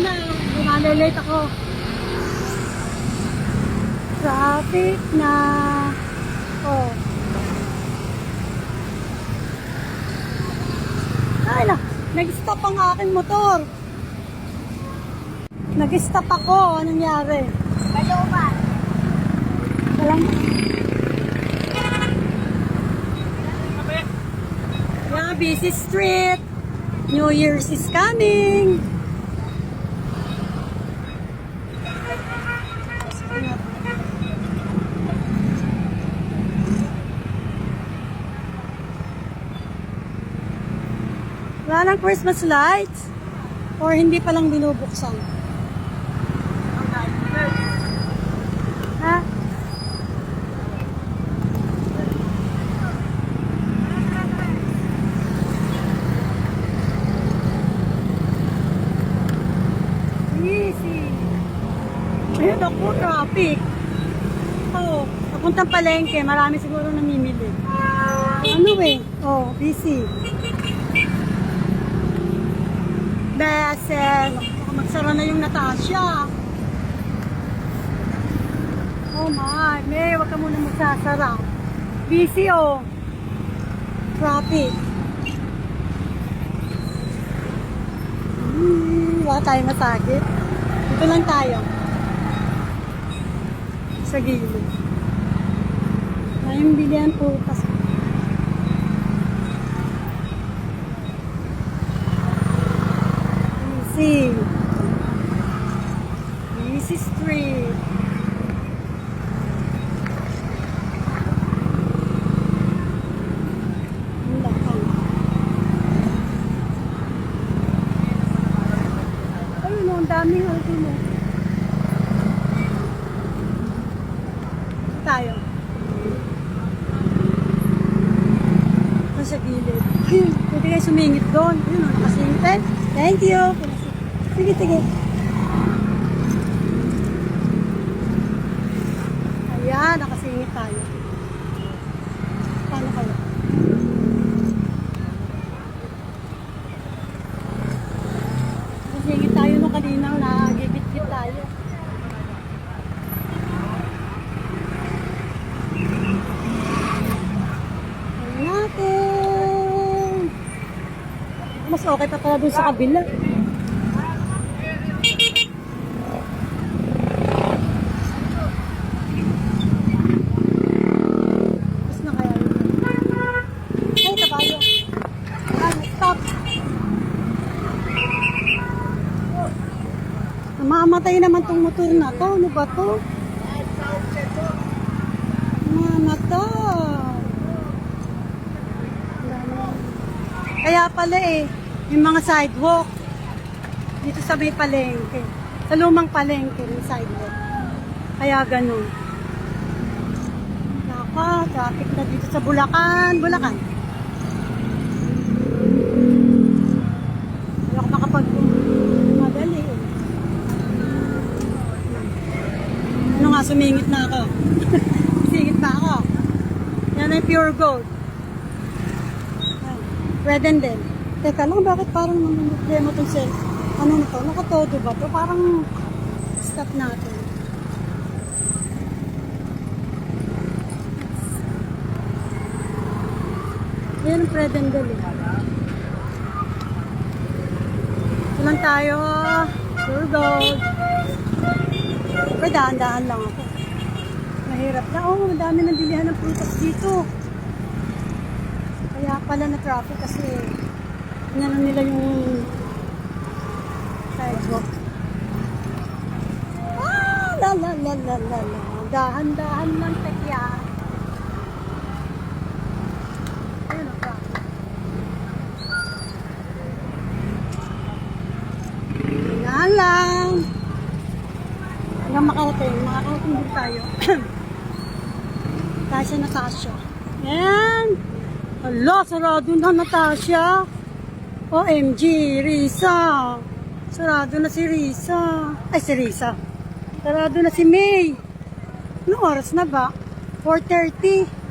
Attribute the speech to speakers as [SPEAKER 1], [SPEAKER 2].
[SPEAKER 1] na. Malilate ako. Traffic na. Oh. Ay na, nag-stop ang aking motor. Nag-stop ako. Anong nangyari?
[SPEAKER 2] Baluman.
[SPEAKER 1] Walang... Yeah, busy street. New Year's is coming. Ng Christmas lights? Or hindi pa lang binubuksan? Ha? Easy. Ayun ako, traffic. Oh, papuntang palengke, marami siguro namimili. Ano eh? Oh, busy. Baka magsara na yung Natasha. Oh my, May, wag ka muna magsasara. Busy oh. Traffic. Hmm, wala tayong masakit. Dito lang tayo. Sa gilid. Tayong bilihan po. Tas Easy. Easy Street. Ang lakang. Daming auto mo. Tayo. Nasa gilid. Ayun, pwede kayo sumingit doon. Ayun, nakasingit. Thank you. Sige, sige. Ayan, nakasingit tayo. Paano kayo? Nung kanina, nagigit-git tayo. Ayan natin. Mas okay pa pala dun sa kabila. Tapos na kaya yun. Ay, kabayo. Ah, stop. Mamamatay naman tong motor na to. Ano ba to? Mamatay. Kaya pala eh, yung mga sidewalk dito sa may palengke. Sa lumang palengke yung sidewalk. Kaya ganun. Naka, traffic na dito sa Bulacan. Bulacan. Wala ko makapag madali eh. Ano nga, sumingit na ako. Singit na ako. Yan ay pure gold. Red and then. Teka lang, bakit parang problema itong cell? Ano na to? Nakatodo ba to? Parang stop natin. Yan ang Red and then. Eh. Ito lang tayo. Pure gold. Pero dahan-dahan lang ako. Mahirap na. Oo, oh, madami nang bilihan ng prutas dito. Kaya pala na traffic kasi inano nila yung sidewalk. Ah, la la la la la la. Dahan-dahan lang kaya. Ayun ang traffic. Yan lang. Hanggang makarating. Makakarating din tayo. Tasha Natasha. Yan. Hala, sarado na Natasha. OMG, Risa. Sarado na si Risa. Ay, si Risa. Sarado na si May. Anong oras na ba? 4.30.